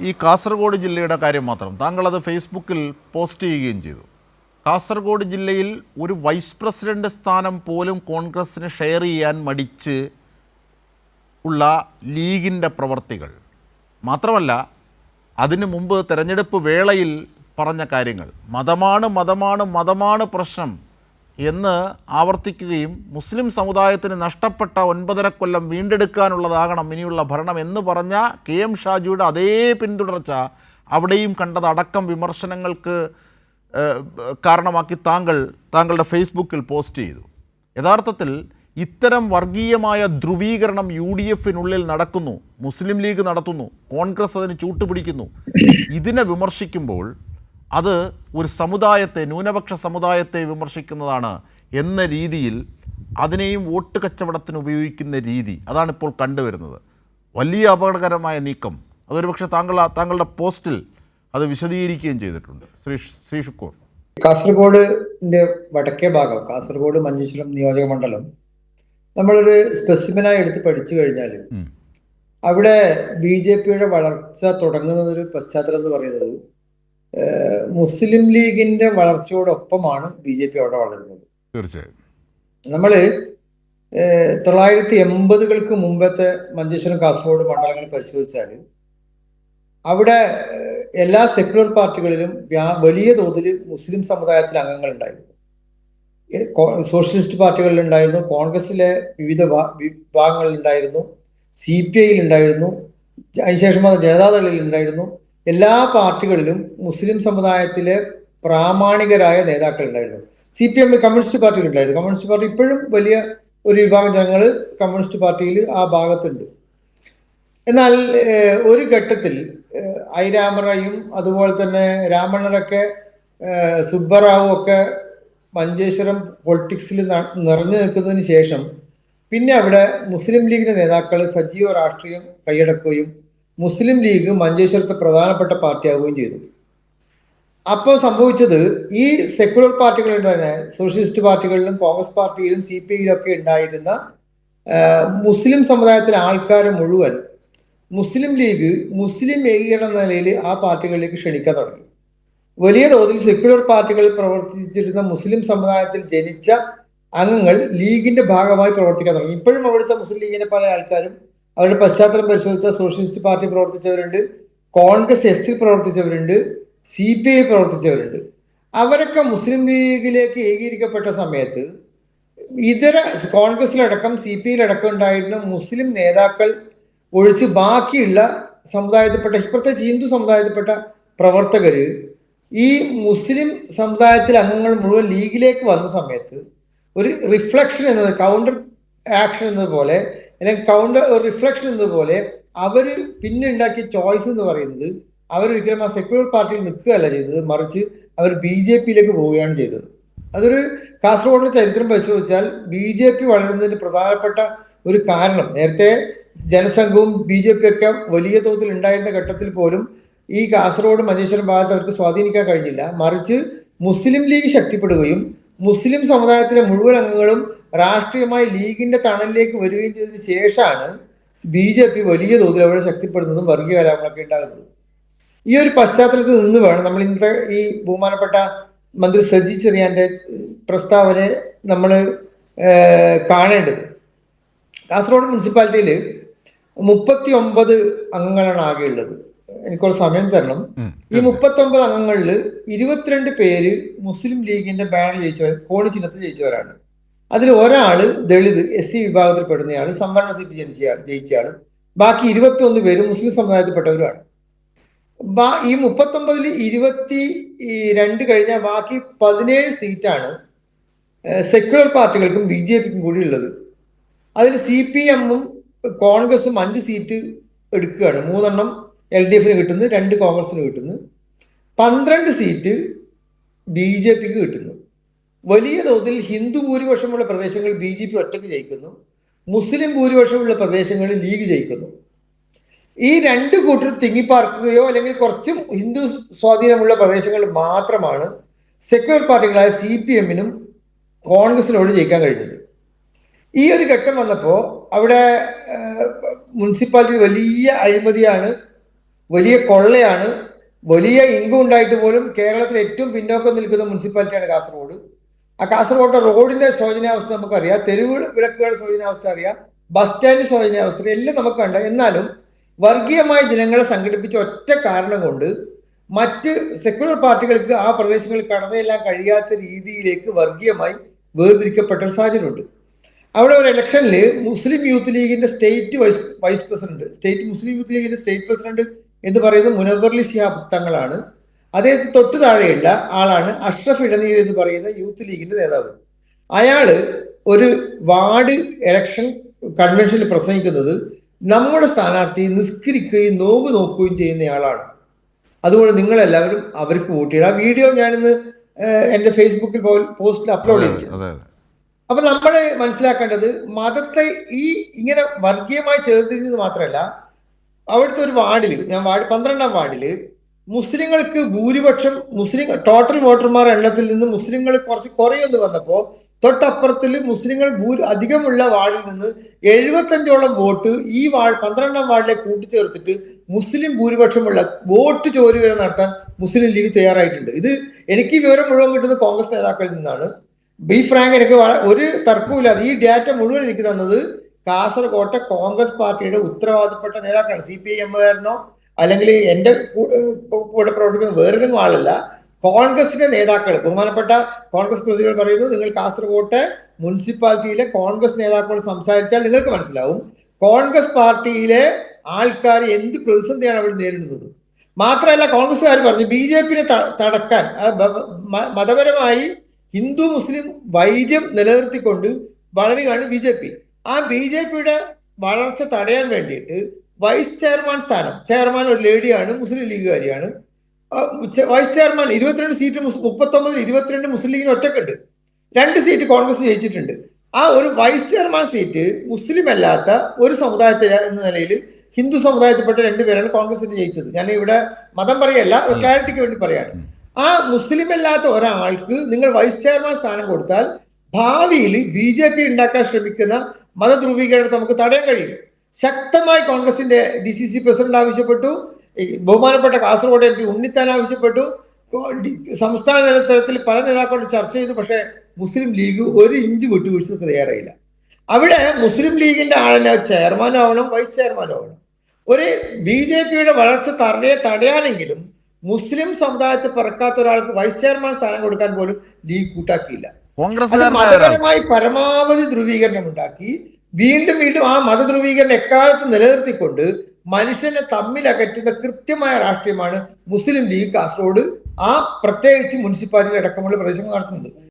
ഈ കാസർഗോഡ് ജില്ലയുടെ കാര്യം മാത്രം. താങ്കളത് ഫേസ്ബുക്കിൽ പോസ്റ്റ് ചെയ്യുകയും ചെയ്തു. കാസർഗോഡ് ജില്ലയിൽ ഒരു വൈസ് പ്രസിഡന്റ് സ്ഥാനം പോലും കോൺഗ്രസ്സിന് ഷെയർ ചെയ്യാൻ മടിച്ച് ഉള്ള ലീഗിന്റെ പ്രവർത്തികൾ. മാത്രമല്ല അതിനു മുമ്പ് തെരഞ്ഞെടുപ്പ് വേളയിൽ പറഞ്ഞ കാര്യങ്ങൾ. മതമാണ് മതമാണ് മതമാണ് പ്രശ്നം. എന്ന് ആവർത്തിക്കുകയും മുസ്ലിം സമുദായത്തിന് നഷ്ടപ്പെട്ട ഒൻപതര കൊല്ലം വീണ്ടെടുക്കാനുള്ളതാകണം ഇനിയുള്ള ഭരണം എന്ന് പറഞ്ഞ കെ എം ഷാജിയുടെ അതേ പിന്തുടർച്ച അവിടെയും കണ്ടത് അടക്കം വിമർശനങ്ങൾക്ക് കാരണമാക്കി താങ്കൾ താങ്കളുടെ ഫേസ്ബുക്കിൽ പോസ്റ്റ് ചെയ്തു. യഥാർത്ഥത്തിൽ ഇത്തരം വർഗീയമായ ധ്രുവീകരണം യു ഡി എഫിനുള്ളിൽ നടക്കുന്നു മുസ്ലിം ലീഗ് നടത്തുന്നു കോൺഗ്രസ് അതിന് ചൂട്ടുപിടിക്കുന്നു. ഇതിനെ വിമർശിക്കുമ്പോൾ അത് ഒരു സമുദായത്തെ ന്യൂനപക്ഷ സമുദായത്തെ വിമർശിക്കുന്നതാണ് എന്ന രീതിയിൽ അതിനെയും വോട്ട് കച്ചവടത്തിന് ഉപയോഗിക്കുന്ന രീതി. അതാണ് ഇപ്പോൾ കണ്ടുവരുന്നത്. വലിയ അപകടകരമായ നീക്കം. അതൊരു പക്ഷേ താങ്കൾ താങ്കളുടെ പോസ്റ്റിൽ അത് വിശദീകരിക്കുകയും ചെയ്തിട്ടുണ്ട്. ശ്രീ ശ്രീ ഷുക്കൂർ. കാസർഗോഡിന്റെ വടക്കേ ഭാഗം കാസർഗോഡ് മഞ്ചേശ്വരം നിയോജക മണ്ഡലം നമ്മളൊരു സ്പെസിമനായി എടുത്ത് പഠിച്ചു കഴിഞ്ഞാൽ അവിടെ ബി ജെ പിയുടെ വളർച്ച തുടങ്ങുന്നതൊരു പശ്ചാത്തലം എന്ന് പറയുന്നത് മുസ്ലിം ലീഗിന്റെ വളർച്ചയോടൊപ്പമാണ് ബി ജെ പി അവിടെ വളരുന്നത്. തീർച്ചയായും. നമ്മൾ തൊള്ളായിരത്തി എൺപതുകൾക്ക് മുമ്പത്തെ മഞ്ചേശ്വരം കാസർഗോഡ് മണ്ഡലങ്ങൾ പരിശോധിച്ചാൽ അവിടെ എല്ലാ സെക്യുലർ പാർട്ടികളിലും വലിയ തോതിൽ മുസ്ലിം സമുദായത്തിൽ അംഗങ്ങൾ ഉണ്ടായിരുന്നു. സോഷ്യലിസ്റ്റ് പാർട്ടികളിൽ ഉണ്ടായിരുന്നു കോൺഗ്രസിലെ വിവിധ വിഭാഗങ്ങളിൽ ഉണ്ടായിരുന്നു സി പി ഐയിൽ ഉണ്ടായിരുന്നു അതിനുശേഷം അത് ജനതാദളിൽ ഉണ്ടായിരുന്നു എല്ലാ പാർട്ടികളിലും മുസ്ലിം സമുദായത്തിലെ പ്രാമാണികരായ നേതാക്കൾ ഉണ്ടായിരുന്നു സി പി എം കമ്മ്യൂണിസ്റ്റ് പാർട്ടിയിൽ ഉണ്ടായിരുന്നു കമ്മ്യൂണിസ്റ്റ് പാർട്ടി ഇപ്പോഴും വലിയ ഒരു വിഭാഗം ജനങ്ങൾ കമ്മ്യൂണിസ്റ്റ് പാർട്ടിയിൽ ആ ഭാഗത്തുണ്ട്. എന്നാൽ ഒരു ഘട്ടത്തിൽ ഐ രാമറയും അതുപോലെ തന്നെ രാമണ്ണറൊക്കെ സുബ്ബറാവു ഒക്കെ മഞ്ചേശ്വരം പൊളിറ്റിക്സിൽ നിറഞ്ഞു നിൽക്കുന്നതിന് ശേഷം പിന്നെ അവിടെ മുസ്ലിം ലീഗിന്റെ നേതാക്കൾ സജീവ രാഷ്ട്രീയം കൈയടക്കുകയും മുസ്ലിം ലീഗ് മഞ്ചേശ്വരത്തെ പ്രധാനപ്പെട്ട പാർട്ടിയാവുകയും ചെയ്തു. അപ്പോൾ സംഭവിച്ചത് ഈ സെക്യുലർ പാർട്ടികളിൽ തന്നെ സോഷ്യലിസ്റ്റ് പാർട്ടികളിലും കോൺഗ്രസ് പാർട്ടിയിലും സി പി ഐയിലും ഒക്കെ ഉണ്ടായിരുന്ന മുസ്ലിം സമുദായത്തിലെ ആൾക്കാരെ മുഴുവൻ മുസ്ലിം ലീഗ് മുസ്ലിം ഏകീകരണ നിലയിൽ ആ പാർട്ടികളിലേക്ക് ക്ഷണിക്കാൻ തുടങ്ങി. വലിയ തോതിൽ സെക്യുലർ പാർട്ടികളിൽ പ്രവർത്തിച്ചിരുന്ന മുസ്ലിം സമുദായത്തിൽ ജനിച്ച അംഗങ്ങൾ ലീഗിന്റെ ഭാഗമായി പ്രവർത്തിക്കാൻ തുടങ്ങി. ഇപ്പോഴും അവിടുത്തെ മുസ്ലിം ലീഗിന്റെ പല ആൾക്കാരും അവരുടെ പശ്ചാത്തലം പരിശോധിച്ച സോഷ്യലിസ്റ്റ് പാർട്ടി പ്രവർത്തിച്ചവരുണ്ട് കോൺഗ്രസ് എസിൽ പ്രവർത്തിച്ചവരുണ്ട് സി പി ഐ പ്രവർത്തിച്ചവരുണ്ട്. അവരൊക്കെ മുസ്ലിം ലീഗിലേക്ക് ഏകീകരിക്കപ്പെട്ട സമയത്ത് ഇതര കോൺഗ്രസിലടക്കം സി പി ഐയിലടക്കം ഉണ്ടായിരുന്ന മുസ്ലിം നേതാക്കൾ ഒഴിച്ച് ബാക്കിയുള്ള സമുദായത്തിൽപ്പെട്ട പ്രത്യേകിച്ച് ഹിന്ദു സമുദായത്തിൽപ്പെട്ട പ്രവർത്തകർ ഈ മുസ്ലിം സമുദായത്തിലെ അംഗങ്ങൾ മുഴുവൻ ലീഗിലേക്ക് വന്ന സമയത്ത് ഒരു റിഫ്ലക്ഷൻ എന്നത് കൗണ്ടർ ആക്ഷൻ എന്നതുപോലെ അല്ലെങ്കിൽ കൗണ്ടർ റിഫ്ലക്ഷൻ എന്നതുപോലെ അവർ പിന്നെ ഉണ്ടാക്കിയ ചോയ്സ് എന്ന് പറയുന്നത് അവരൊരിക്കലും ആ സെക്യുലർ പാർട്ടിയിൽ നിൽക്കുകയല്ല ചെയ്തത് മറിച്ച് അവർ ബി ജെ പിയിലേക്ക് പോവുകയാണ് ചെയ്തത്. അതൊരു കാസർഗോഡിന്റെ ചരിത്രം പരിശോധിച്ചാൽ ബി ജെ പി വളരുന്നതിന് പ്രധാനപ്പെട്ട ഒരു കാരണം നേരത്തെ ജനസംഘവും ബി ജെ പി ഒക്കെ വലിയ തോതിൽ ഉണ്ടായിരുന്ന ഘട്ടത്തിൽ പോലും ഈ കാസർഗോഡ് മഞ്ചേശ്വരം ഭാഗത്ത് അവർക്ക് സ്വാധീനിക്കാൻ കഴിഞ്ഞില്ല. മറിച്ച് മുസ്ലിം ലീഗ് ശക്തിപ്പെടുകയും മുസ്ലിം സമുദായത്തിലെ മുഴുവൻ അംഗങ്ങളും രാഷ്ട്രീയമായി ലീഗിന്റെ തണലിലേക്ക് വരികയും ചെയ്തതിനു ശേഷമാണ് ബി ജെ പി വലിയ തോതിൽ അവിടെ ശക്തിപ്പെടുന്നതും വർഗീയ കലാപങ്ങളൊക്കെ ഉണ്ടാകുന്നത്. ഈ ഒരു പശ്ചാത്തലത്തിൽ നിന്ന് വേണം നമ്മൾ ഇന്നത്തെ ഈ ബഹുമാനപ്പെട്ട മന്ത്രി സജി ചെറിയാന്റെ പ്രസ്താവന നമ്മൾ കാണേണ്ടത്. കാസർഗോഡ് മുനിസിപ്പാലിറ്റിയിൽ മുപ്പത്തി ഒമ്പത് അംഗങ്ങളാണ് ആകെ ഉള്ളത്. എനിക്കൊരു സമയം തരണം. ഈ മുപ്പത്തി ഒമ്പത് അംഗങ്ങളിൽ ഇരുപത്തിരണ്ട് പേര് മുസ്ലിം ലീഗിന്റെ ബാനർ ജയിച്ചവർ കോണി ചിഹ്നത്തിൽ ജയിച്ചവരാണ്. അതിൽ ഒരാൾ ദളിത് എസ് സി വിഭാഗത്തിൽ പെടുന്നയാൾ സംവരണ സീറ്റ് ജനിച്ചയാൾ ജയിച്ചയാളും ബാക്കി ഇരുപത്തി ഒന്ന് പേര് മുസ്ലിം സമുദായത്തിൽപ്പെട്ടവരുമാണ്. ഈ മുപ്പത്തൊമ്പതിൽ ഇരുപത്തി രണ്ട് കഴിഞ്ഞ ബാക്കി പതിനേഴ് സീറ്റാണ് സെക്യുലർ പാർട്ടികൾക്കും ബി ജെ പിക്കും കൂടി ഉള്ളത്. അതിൽ സി പി എമ്മും കോൺഗ്രസും അഞ്ച് സീറ്റ് എടുക്കുകയാണ്. മൂന്നെണ്ണം എൽ ഡി എഫിന് കിട്ടുന്നു രണ്ട് കോൺഗ്രസിന് കിട്ടുന്നു. പന്ത്രണ്ട് സീറ്റ് ബി ജെ പിക്ക് കിട്ടുന്നു. വലിയ തോതിൽ ഹിന്ദു ഭൂരിപക്ഷമുള്ള പ്രദേശങ്ങൾ ബി ജെ പി ഒറ്റയ്ക്ക് ജയിക്കുന്നു. മുസ്ലിം ഭൂരിപക്ഷമുള്ള പ്രദേശങ്ങളിൽ ലീഗ് ജയിക്കുന്നു. ഈ രണ്ട് കൂട്ടർ തിങ്ങിപ്പാർക്കുകയോ അല്ലെങ്കിൽ കുറച്ചും ഹിന്ദു സ്വാധീനമുള്ള പ്രദേശങ്ങൾ മാത്രമാണ് സെക്യുലർ പാർട്ടികളായ സി പി എമ്മിനും കോൺഗ്രസിനോട് ജയിക്കാൻ കഴിഞ്ഞത്. ഈ ഒരു ഘട്ടം വന്നപ്പോൾ അവിടെ മുനിസിപ്പാലിറ്റി വലിയ അഴിമതിയാണ് വലിയ കൊള്ളയാണ് വലിയ ഇൻകം ഉണ്ടായിട്ട് പോലും കേരളത്തിൽ ഏറ്റവും പിന്നോക്കം നിൽക്കുന്ന മുനിസിപ്പാലിറ്റിയാണ് കാസർഗോഡ്. ആ കാസർഗോഡ് റോഡിന്റെ ശോചനാവസ്ഥ നമുക്കറിയാം. തെരുവ് വിളക്കുകളുടെ ശോചനാവസ്ഥ അറിയാം. ബസ് സ്റ്റാൻഡ് ശോചനാവസ്ഥ എല്ലാം നമുക്ക് കണ്ട. എന്നാലും വർഗീയമായ ജനങ്ങളെ സംഘടിപ്പിച്ച ഒറ്റ കാരണം കൊണ്ട് മറ്റ് സെക്യുലർ പാർട്ടികൾക്ക് ആ പ്രദേശങ്ങളിൽ കടന്നെല്ലാം കഴിയാത്ത രീതിയിലേക്ക് വർഗീയമായി വേർതിരിക്കപ്പെട്ട ഒരു സാഹചര്യമുണ്ട്. അവിടെ ഒരു ഇലക്ഷനിൽ മുസ്ലിം യൂത്ത് ലീഗിന്റെ state vice vice president state Muslim youth ലീഗിന്റെ സ്റ്റേറ്റ് പ്രസിഡന്റ് എന്ന് പറയുന്നത് മുനവർലി ഷിഹാബ് തങ്ങളാണ് അദ്ദേഹത്തിന് തൊട്ടു താഴെയുള്ള ആളാണ് അഷ്റഫ് ഇടനീർ എന്ന് പറയുന്ന യൂത്ത് ലീഗിന്റെ നേതാവ്. അയാൾ ഒരു വാർഡ് ഇലക്ഷൻ കൺവെൻഷനിൽ പ്രസംഗിക്കുന്നത് നമ്മുടെ സ്ഥാനാർത്ഥി നിസ്കരിക്കുകയും നോമ്പ് നോക്കുകയും ചെയ്യുന്നയാളാണ്. അതുകൊണ്ട് നിങ്ങളെല്ലാവരും അവർക്ക് വോട്ട് ചെയ്യണം. ആ വീഡിയോ ഞാനിന്ന് എന്റെ എന്റെ ഫേസ്ബുക്കിൽ പോസ്റ്റിൽ അപ്ലോഡ് ചെയ്തിട്ടുണ്ട്. അപ്പൊ നമ്മൾ മനസ്സിലാക്കേണ്ടത് മതത്തെ ഈ ഇങ്ങനെ വർഗീയമായി ചേർത്തിരിക്കുന്നത് മാത്രമല്ല അവിടുത്തെ ഒരു വാർഡിൽ ഞാൻ വാർഡ് പന്ത്രണ്ടാം വാർഡിൽ മുസ്ലിങ്ങൾക്ക് ഭൂരിപക്ഷം മുസ്ലിം ടോട്ടൽ വോട്ടർമാർ എണ്ണത്തിൽ നിന്ന് മുസ്ലിങ്ങൾ കുറച്ച് കുറയുമെന്ന് വന്നപ്പോ തൊട്ടപ്പുറത്തിൽ മുസ്ലിങ്ങൾ ഭൂ അധികമുള്ള വാർഡിൽ നിന്ന് എഴുപത്തഞ്ചോളം വോട്ട് ഈ വാർഡ് പന്ത്രണ്ടാം വാർഡിലേക്ക് കൂട്ടിച്ചേർത്തിട്ട് മുസ്ലിം ഭൂരിപക്ഷമുള്ള വോട്ട് ചോരി വരെ നടത്താൻ മുസ്ലിം ലീഗ് തയ്യാറായിട്ടുണ്ട്. ഇത് എനിക്ക് വിവരം മുഴുവൻ കിട്ടുന്നത് കോൺഗ്രസ് നേതാക്കളിൽ നിന്നാണ്. ബി ഫ്രാങ്ക് എനിക്ക് ഒരു തർക്കവുമില്ലാതെ ഈ ഡാറ്റ മുഴുവൻ എനിക്ക് തന്നത് കാസർകോട്ടെ കോൺഗ്രസ് പാർട്ടിയുടെ ഉത്തരവാദപ്പെട്ട നേതാക്കളാണ്. സി പി ഐ എമ്മുകാരനോ അല്ലെങ്കിൽ ഏഹ് കൂടെ പ്രവർത്തിക്കുന്ന വേറൊരു ആളല്ല. കോൺഗ്രസിന്റെ നേതാക്കൾ ബഹുമാനപ്പെട്ട കോൺഗ്രസ് പ്രതിനിധികൾ പറയുന്നു നിങ്ങൾ കാസർകോട്ടെ മുനിസിപ്പാലിറ്റിയിലെ കോൺഗ്രസ് നേതാക്കളോട് സംസാരിച്ചാൽ നിങ്ങൾക്ക് മനസ്സിലാവും കോൺഗ്രസ് പാർട്ടിയിലെ ആൾക്കാർ എന്ത് പ്രതിസന്ധിയാണ് അവർ നേരിടുന്നത്? മാത്രമല്ല കോൺഗ്രസ്സുകാർ പറഞ്ഞു ബി ജെ പിനെ തടക്കാൻ മതപരമായി ഹിന്ദു മുസ്ലിം വൈര്യം നിലനിർത്തിക്കൊണ്ട് വളരുകയാണ് ബി ജെ പി. ആ ബി ജെ പിയുടെ വളർച്ച തടയാൻ വേണ്ടിയിട്ട് വൈസ് ചെയർമാൻ സ്ഥാനം. ചെയർമാൻ ഒരു ലേഡിയാണ് മുസ്ലിം ലീഗുകാരിയാണ് വൈസ് ചെയർമാൻ ഇരുപത്തിരണ്ട് സീറ്റ് മുപ്പത്തൊമ്പത് മുപ്പത്തൊമ്പതിൽ ഇരുപത്തിരണ്ട് മുസ്ലിം ലീഗിന് ഒറ്റക്കുണ്ട്. രണ്ട് സീറ്റ് കോൺഗ്രസ് ജയിച്ചിട്ടുണ്ട്. ആ ഒരു വൈസ് ചെയർമാൻ സീറ്റ് മുസ്ലിം അല്ലാത്ത ഒരു സമുദായത്തിൽ എന്ന നിലയിൽ ഹിന്ദു സമുദായത്തിൽപ്പെട്ട രണ്ടുപേരാണ് കോൺഗ്രസിന് ജയിച്ചത്. ഞാൻ ഇവിടെ മതം പറയല്ല ക്ലാരിറ്റിക്ക് വേണ്ടി പറയാണ്. ആ മുസ്ലിം അല്ലാത്ത ഒരാൾക്ക് നിങ്ങൾ വൈസ് ചെയർമാൻ സ്ഥാനം കൊടുത്താൽ ഭാവിയിൽ ബി ജെ പി ഉണ്ടാക്കാൻ ശ്രമിക്കുന്ന മതധ്രുവീകരണത്തെ നമുക്ക് തടയാൻ കഴിയും. ശക്തമായി കോൺഗ്രസിന്റെ ഡി സി സി പ്രസിഡന്റ് ആവശ്യപ്പെട്ടു. ബഹുമാനപ്പെട്ട കാസർഗോഡ് എം പി ഉണ്ണിത്താൻ ആവശ്യപ്പെട്ടു. സംസ്ഥാന തലത്തിൽ പല നേതാക്കളോട് ചർച്ച ചെയ്തു. പക്ഷേ മുസ്ലിം ലീഗ് ഒരു ഇഞ്ച് വിട്ടുവീഴ്ചക്ക് തയ്യാറായില്ല. അവിടെ മുസ്ലിം ലീഗിന്റെ ആളിനെ ചെയർമാൻ ആവണം വൈസ് ചെയർമാൻ ആവണം. ഒരു ബി ജെ പിയുടെ വളർച്ച തടയെ തടയാനെങ്കിലും മുസ്ലിം സമുദായത്തിൽ പിറക്കാത്ത ഒരാൾക്ക് വൈസ് ചെയർമാൻ സ്ഥാനം കൊടുക്കാൻ പോലും ലീഗ് കൂട്ടാക്കിയില്ല. മതപരമായി പരമാവധി ധ്രുവീകരണം ഉണ്ടാക്കി വീണ്ടും വീണ്ടും ആ മതധ്രുവീകരണം എക്കാലത്ത് നിലനിർത്തിക്കൊണ്ട് മനുഷ്യനെ തമ്മിൽ അകറ്റുന്ന കൃത്യമായ രാഷ്ട്രീയമാണ് മുസ്ലിം ലീഗ് കാസർഗോഡ് ആ പ്രത്യേകിച്ച് മുനിസിപ്പാലിറ്റി അടക്കമുള്ള പ്രദേശങ്ങൾ നടത്തുന്നത്.